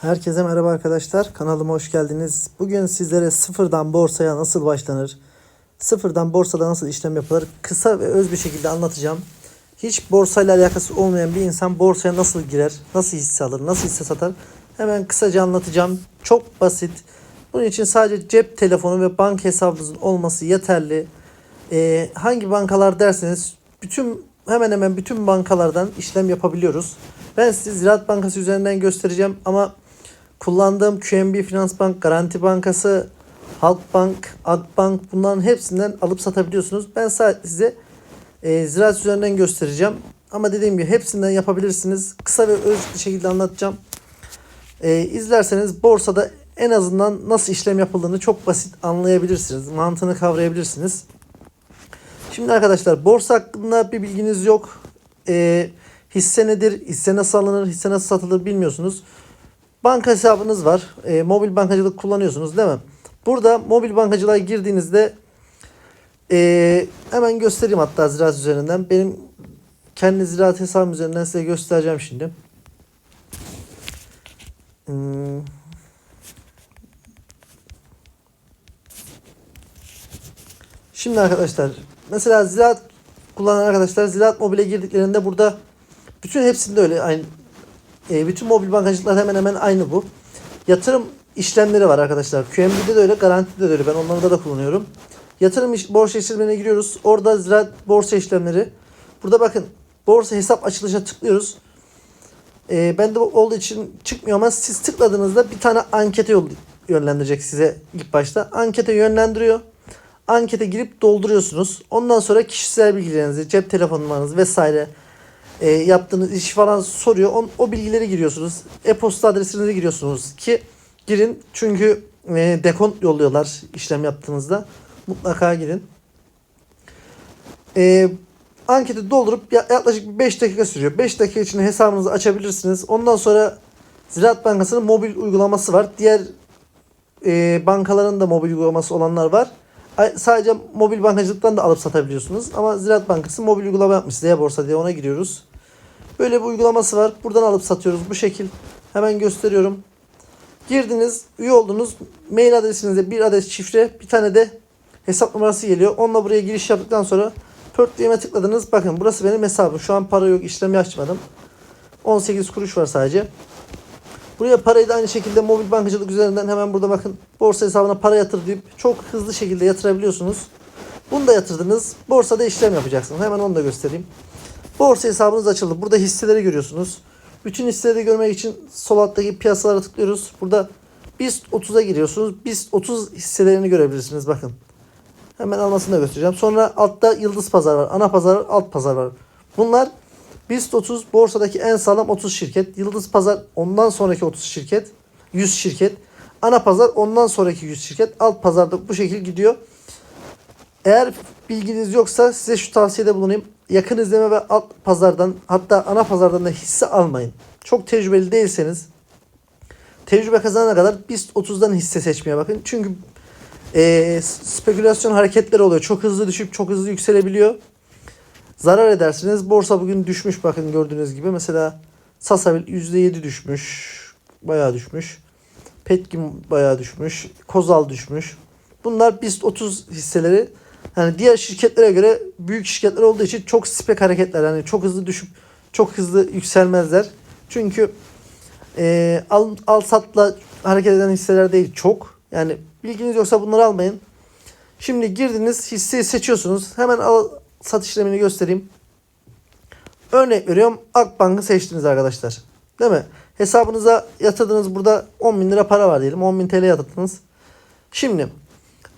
Herkese merhaba arkadaşlar. Kanalıma hoş geldiniz. Bugün sizlere sıfırdan borsaya nasıl başlanır, sıfırdan borsada nasıl işlem yapılır kısa ve öz bir şekilde anlatacağım. Hiç borsayla alakası olmayan bir insan borsaya nasıl girer, nasıl hisse alır, nasıl hisse satar hemen kısaca anlatacağım. Çok basit. Bunun için sadece cep telefonu ve banka hesabınızın olması yeterli. Ee, hangi bankalar derseniz bütün hemen hemen bütün bankalardan işlem yapabiliyoruz. Ben size Ziraat Bankası üzerinden göstereceğim ama kullandığım QNB Finans Bank, Garanti Bankası, Halkbank, Akbank bunların hepsinden alıp satabiliyorsunuz. Ben sadece size e, Ziraat üzerinden göstereceğim. Ama dediğim gibi hepsinden yapabilirsiniz. Kısa ve öz bir şekilde anlatacağım. E, izlerseniz borsada en azından nasıl işlem yapıldığını çok basit anlayabilirsiniz. Mantığını kavrayabilirsiniz. Şimdi arkadaşlar borsa hakkında bir bilginiz yok. E, hisse nedir? Hisse nasıl alınır? Hisse nasıl satılır bilmiyorsunuz. Banka hesabınız var. E, mobil bankacılık kullanıyorsunuz değil mi? Burada mobil bankacılığa girdiğinizde e, hemen göstereyim hatta ziraat üzerinden. Benim kendi ziraat hesabım üzerinden size göstereceğim şimdi. Hmm. Şimdi arkadaşlar mesela ziraat kullanan arkadaşlar ziraat mobile girdiklerinde burada bütün hepsinde öyle aynı e, bütün mobil bankacılıklar hemen hemen aynı bu. Yatırım işlemleri var arkadaşlar. QNB'de de öyle, garantide de öyle. Ben onları da, kullanıyorum. Yatırım iş, borsa işlemlerine giriyoruz. Orada ziraat borsa işlemleri. Burada bakın borsa hesap açılışa tıklıyoruz. E, bende bu olduğu için çıkmıyor ama siz tıkladığınızda bir tane ankete yol, yönlendirecek size ilk başta. Ankete yönlendiriyor. Ankete girip dolduruyorsunuz. Ondan sonra kişisel bilgilerinizi, cep telefon numaranızı vesaire e, yaptığınız iş falan soruyor. On, o bilgileri giriyorsunuz. E-posta adresinizi giriyorsunuz ki girin. Çünkü e, dekont yolluyorlar işlem yaptığınızda. Mutlaka girin. E, anketi doldurup ya- yaklaşık 5 dakika sürüyor. 5 dakika içinde hesabınızı açabilirsiniz. Ondan sonra Ziraat Bankası'nın mobil uygulaması var. Diğer e, bankaların da mobil uygulaması olanlar var. Sadece mobil bankacılıktan da alıp satabiliyorsunuz. Ama Ziraat Bankası mobil uygulama yapmış. Z Borsa diye ona giriyoruz. Böyle bir uygulaması var. Buradan alıp satıyoruz bu şekil. Hemen gösteriyorum. Girdiniz, üye oldunuz. Mail adresinize bir adet şifre, bir tane de hesap numarası geliyor. Onunla buraya giriş yaptıktan sonra pörtleyeme tıkladınız. Bakın burası benim hesabım. Şu an para yok, işlemi açmadım. 18 kuruş var sadece. Buraya parayı da aynı şekilde mobil bankacılık üzerinden hemen burada bakın borsa hesabına para yatır deyip çok hızlı şekilde yatırabiliyorsunuz. Bunu da yatırdınız. Borsada işlem yapacaksınız. Hemen onu da göstereyim. Borsa hesabınız açıldı. Burada hisseleri görüyorsunuz. Bütün hisseleri görmek için sol alttaki piyasalara tıklıyoruz. Burada BIST 30'a giriyorsunuz. BIST 30 hisselerini görebilirsiniz. Bakın. Hemen almasını da göstereceğim. Sonra altta yıldız pazar var. Ana pazar var. Alt pazar var. Bunlar BIST 30 borsadaki en sağlam 30 şirket. Yıldız pazar ondan sonraki 30 şirket. 100 şirket. Ana pazar ondan sonraki 100 şirket. Alt pazarda bu şekil gidiyor. Eğer bilginiz yoksa size şu tavsiyede bulunayım. Yakın izleme ve alt pazardan hatta ana pazardan da hisse almayın. Çok tecrübeli değilseniz tecrübe kazanana kadar BIST 30'dan hisse seçmeye bakın. Çünkü eee, spekülasyon hareketleri oluyor. Çok hızlı düşüp çok hızlı yükselebiliyor. Zarar edersiniz. Borsa bugün düşmüş bakın gördüğünüz gibi. Mesela Sasabil %7 düşmüş. Bayağı düşmüş. Petkim bayağı düşmüş. Kozal düşmüş. Bunlar BIST 30 hisseleri. Yani diğer şirketlere göre büyük şirketler olduğu için çok spek hareketler. Yani çok hızlı düşüp çok hızlı yükselmezler. Çünkü e, al, al satla hareket eden hisseler değil çok. Yani bilginiz yoksa bunları almayın. Şimdi girdiniz hisseyi seçiyorsunuz. Hemen al sat işlemini göstereyim. Örnek veriyorum Akbank'ı seçtiniz arkadaşlar. Değil mi? Hesabınıza yatırdınız burada 10 bin lira para var diyelim. 10 bin TL yatırdınız. Şimdi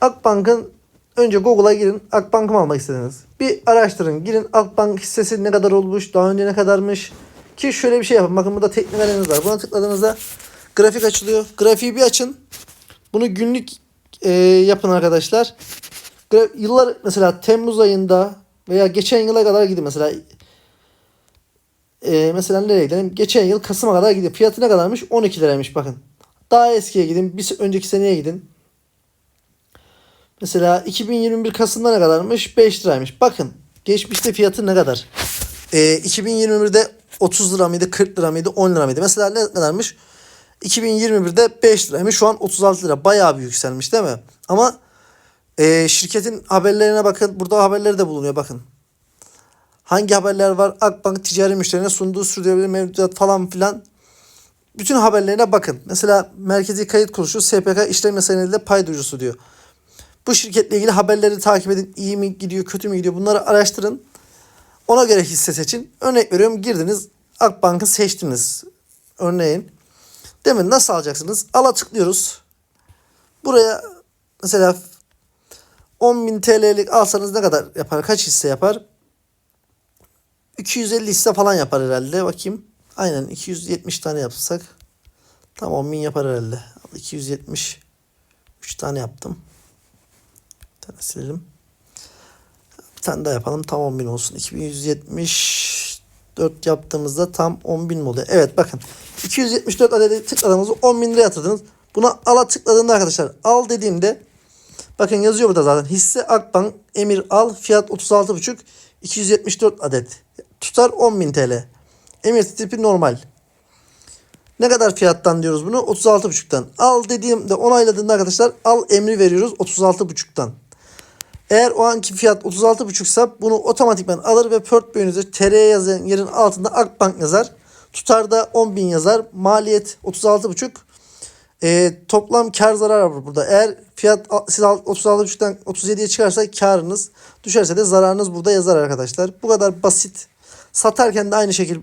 Akbank'ın önce Google'a girin. Akbank'ı mı almak istediniz? Bir araştırın. Girin Akbank hissesi ne kadar olmuş? Daha önce ne kadarmış? Ki şöyle bir şey yapın. Bakın burada teknik analiz var. Buna tıkladığınızda grafik açılıyor. Grafiği bir açın. Bunu günlük e, yapın arkadaşlar. Gra- Yıllar mesela Temmuz ayında veya geçen yıla kadar gidin mesela. E, mesela nereye gidelim? Geçen yıl Kasım'a kadar gidin. Fiyatı ne kadarmış? 12 liraymış bakın. Daha eskiye gidin. Bir önceki seneye gidin. Mesela 2021 Kasım'da ne kadarmış? 5 liraymış. Bakın geçmişte fiyatı ne kadar? Ee, 2021'de 30 lira mıydı, 40 lira mıydı, 10 lira mıydı? Mesela ne kadarmış? 2021'de 5 liraymış. Şu an 36 lira. Bayağı bir yükselmiş değil mi? Ama e, şirketin haberlerine bakın. Burada haberleri de bulunuyor bakın. Hangi haberler var? Akbank ticari müşterine sunduğu sürdürülebilir mevduat falan filan. Bütün haberlerine bakın. Mesela Merkezi Kayıt Kuruluşu SPK işlem senediyle pay duyurusu diyor. Bu şirketle ilgili haberleri takip edin. İyi mi gidiyor, kötü mü gidiyor? Bunları araştırın. Ona göre hisse seçin. Örnek veriyorum girdiniz Akbank'ı seçtiniz. Örneğin. Demin nasıl alacaksınız? Ala tıklıyoruz. Buraya mesela 10.000 TL'lik alsanız ne kadar yapar? Kaç hisse yapar? 250 hisse falan yapar herhalde. Bakayım. Aynen 270 tane yapsak. Tam 10.000 yapar herhalde. 270 3 tane yaptım. Bir tane silelim. Bir tane daha yapalım. Tam 10.000 olsun. 2174 yaptığımızda tam 10.000 mi oluyor? Evet bakın. 274 adedi tıkladığınızda 10.000 lira yatırdınız. Buna ala tıkladığında arkadaşlar al dediğimde bakın yazıyor burada zaten. Hisse Akbank Emir al fiyat 36,5 274 adet. Tutar 10.000 TL. Emir tipi normal. Ne kadar fiyattan diyoruz bunu? 36,5'tan. Al dediğimde onayladığında arkadaşlar al emri veriyoruz 36,5'tan. Eğer o anki fiyat 36,5 ise bunu otomatikman alır ve portföyünüze TR yazan yerin altında Akbank yazar. Tutarda 10.000 yazar. Maliyet 36,5. Ee, toplam kar zarar var burada. Eğer fiyat siz 36,5'tan 37'ye çıkarsa karınız düşerse de zararınız burada yazar arkadaşlar. Bu kadar basit. Satarken de aynı şekilde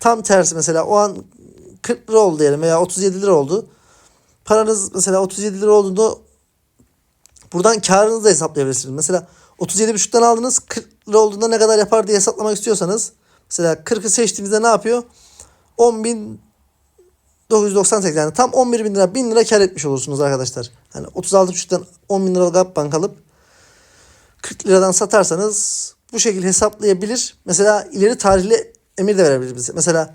tam tersi mesela o an 40 lira oldu diyelim veya 37 lira oldu. Paranız mesela 37 lira olduğunda buradan karınızı da hesaplayabilirsiniz. Mesela 37,5'tan aldınız 40 lira olduğunda ne kadar yapar diye hesaplamak istiyorsanız mesela 40'ı seçtiğinizde ne yapıyor? 10.998 yani tam 11 bin lira 1000 lira kar etmiş olursunuz arkadaşlar. Yani 36,5'tan 10 bin liralık bank alıp 40 liradan satarsanız bu şekilde hesaplayabilir. Mesela ileri tarihli emir de verebilir bize. Mesela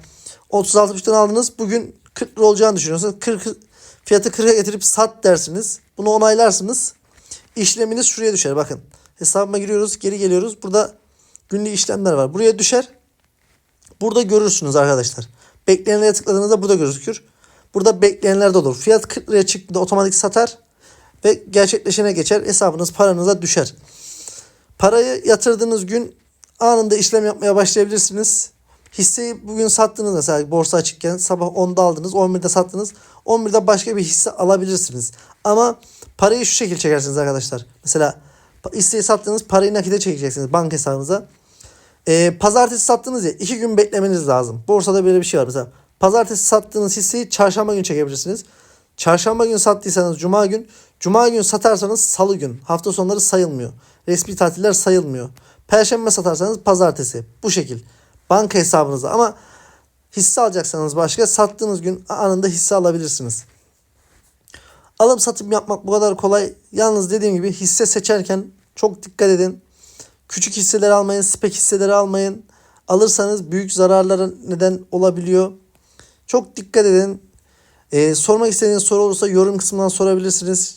36,5'tan aldınız. Bugün 40 lira olacağını düşünüyorsanız 40 fiyatı 40'a getirip sat dersiniz. Bunu onaylarsınız. İşleminiz şuraya düşer. Bakın hesabıma giriyoruz. Geri geliyoruz. Burada günlük işlemler var. Buraya düşer. Burada görürsünüz arkadaşlar. Bekleyenlere tıkladığınızda burada gözükür. Burada bekleyenler de olur. Fiyat 40 liraya çıktığında otomatik satar ve gerçekleşene geçer. Hesabınız paranıza düşer. Parayı yatırdığınız gün anında işlem yapmaya başlayabilirsiniz. Hisseyi bugün sattınız mesela borsa açıkken sabah 10'da aldınız 11'de sattınız. 11'de başka bir hisse alabilirsiniz. Ama parayı şu şekilde çekersiniz arkadaşlar. Mesela hisseyi sattığınız parayı nakite çekeceksiniz banka hesabınıza. Ee, pazartesi sattınız ya iki gün beklemeniz lazım. Borsada böyle bir şey var mesela. Pazartesi sattığınız hisseyi çarşamba günü çekebilirsiniz. Çarşamba günü sattıysanız cuma gün, cuma gün satarsanız salı gün. Hafta sonları sayılmıyor. Resmi tatiller sayılmıyor. Perşembe satarsanız pazartesi. Bu şekil. Banka hesabınıza ama hisse alacaksanız başka sattığınız gün anında hisse alabilirsiniz. Alım satım yapmak bu kadar kolay. Yalnız dediğim gibi hisse seçerken çok dikkat edin. Küçük hisseleri almayın, spek hisseleri almayın. Alırsanız büyük zararlara neden olabiliyor. Çok dikkat edin. Ee, sormak istediğiniz soru olursa yorum kısmından sorabilirsiniz.